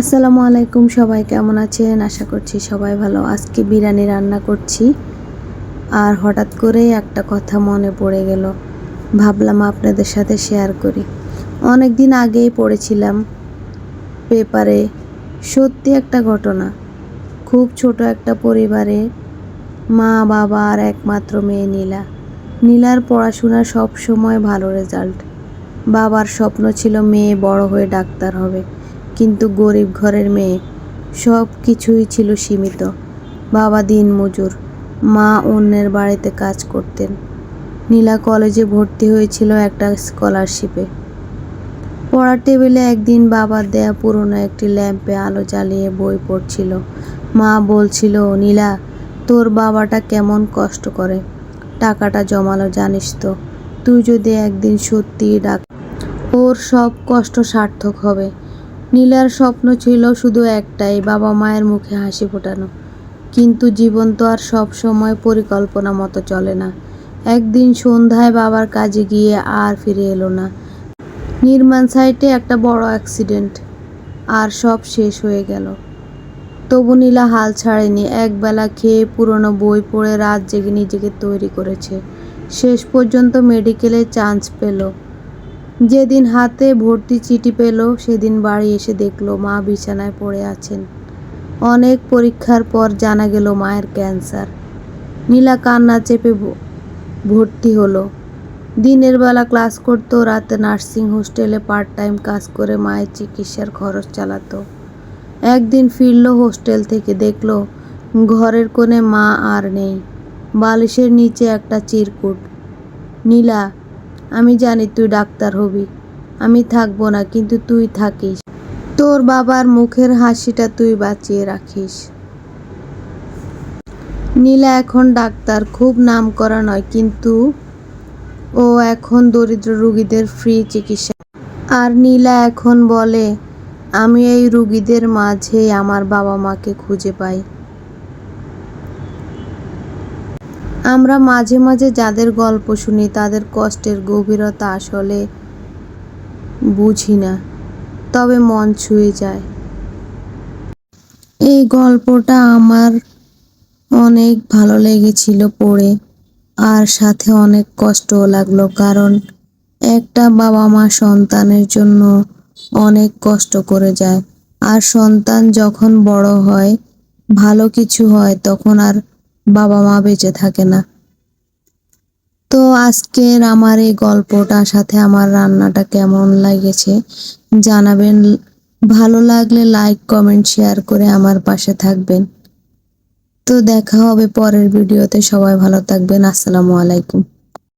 আসসালামু আলাইকুম, সবাই কেমন আছেন? আশা করছি সবাই ভালো। আজকে বিরিয়ানি রান্না করছি। আর হঠাৎ করে একটা কথা মনে পড়ে গেল। ভাবলাম আপনাদের সাথে শেয়ার করি। অনেক দিন আগেই পড়েছিলাম পেপারে সত্যি একটা ঘটনা। খুব ছোট একটা পরিবারে মা, বাবা আর একমাত্র মেয়ে নীলা। নীলার পড়াশোনা সব সময় ভালো রেজাল্ট বাবার স্বপ্ন ছিল মেয়ে বড় হয়ে ডাক্তার হবে। কিন্তু গরিব ঘরের মেয়ে, সব কিছুই ছিল সীমিত। বাবা দিন মজুর, মা অন্যের বাড়িতে কাজ করতেন। নীলা কলেজে ভর্তি হয়েছিল একটা স্কলারশিপে। পড়ার টেবিলে একদিন বাবার দেয়া পুরনো একটি ল্যাম্পে আলো জ্বালিয়ে বই পড়ছিল। মা বলছিল, নীলা, তোর বাবাটা কেমন কষ্ট করে। টাকাটা জমালো, জানিস তো। তুই যদি একদিন সত্যিই ডাক, ওর সব কষ্ট সার্থক হবে। নীলার স্বপ্ন ছিল শুধু একটাই, বাবা মায়ের মুখে হাসি ফোটানো। কিন্তু জীবন তো আর সব সময় পরিকল্পনা মতো চলে না। একদিন সন্ধ্যায় বাবার কাজে গিয়ে আর ফিরে এলো না। নির্মাণ সাইটে একটা বড় অ্যাক্সিডেন্ট, আর সব শেষ হয়ে গেল। তবু নীলা হাল ছাড়েনি, একবেলা খেয়ে পুরনো বই পড়ে রাত জেগে নিজেকে তৈরি করেছে। শেষ পর্যন্ত মেডিকেলে চান্স পেল। যেদিন হাতে ভর্তি চিঠি পেল, সেদিন বাড়ি এসে দেখল মা বিছানায় পড়ে আছেন। অনেক পরীক্ষার পর জানা গেল মায়ের ক্যান্সার। নীলা কান্না চেপে ভর্তি হলো। দিনের বেলা ক্লাস করতো, রাতে নার্সিং হোস্টেলে পার্ট টাইম কাজ করে মায়ের চিকিৎসার খরচ চালাতো। একদিন ফিরল হোস্টেল থেকে, দেখল ঘরের কোণে মা আর নেই। বালিশের নিচে একটা চিরকুট। নীলা আমি জানি তুই ডাক্তার হবি। আমি থাকব না, কিন্তু তুই থাকিস। তোর বাবার মুখের হাসিটা তুই বাঁচিয়ে রাখিস। নীলা এখন ডাক্তার, খুব নাম করা নয়, কিন্তু ও এখন দরিদ্র রুগীদের ফ্রি চিকিৎসা। আর নীলা এখন বলে, আমি এই রুগীদের মাঝেই আমার বাবা মাকে খুঁজে পাই। আমরা মাঝে মাঝে যাদের গল্প শুনি, তাদের কষ্টের গভীরতা আসলে বুঝি না, তবে মন ছুঁয়ে যায়। এই গল্পটা আমার অনেক ভালো লেগেছিল পড়ে, আর সাথে অনেক কষ্টও লাগল, কারণ একটা বাবা মা সন্তানের জন্য অনেক কষ্ট করে যায়। আর সন্তান যখন বড় হয়, ভালো কিছু হয়, তখন আর বাবা মা বেঁচে থাকে না। তো আজকের আমার এই গল্পটার সাথে আমার রান্নাটা কেমন লাগেছে জানাবেন। ভালো লাগলে লাইক কমেন্ট শেয়ার করে আমার পাশে থাকবেন। তো দেখা হবে পরের ভিডিওতে সবাই ভালো থাকবেন। আসসালামু আলাইকুম।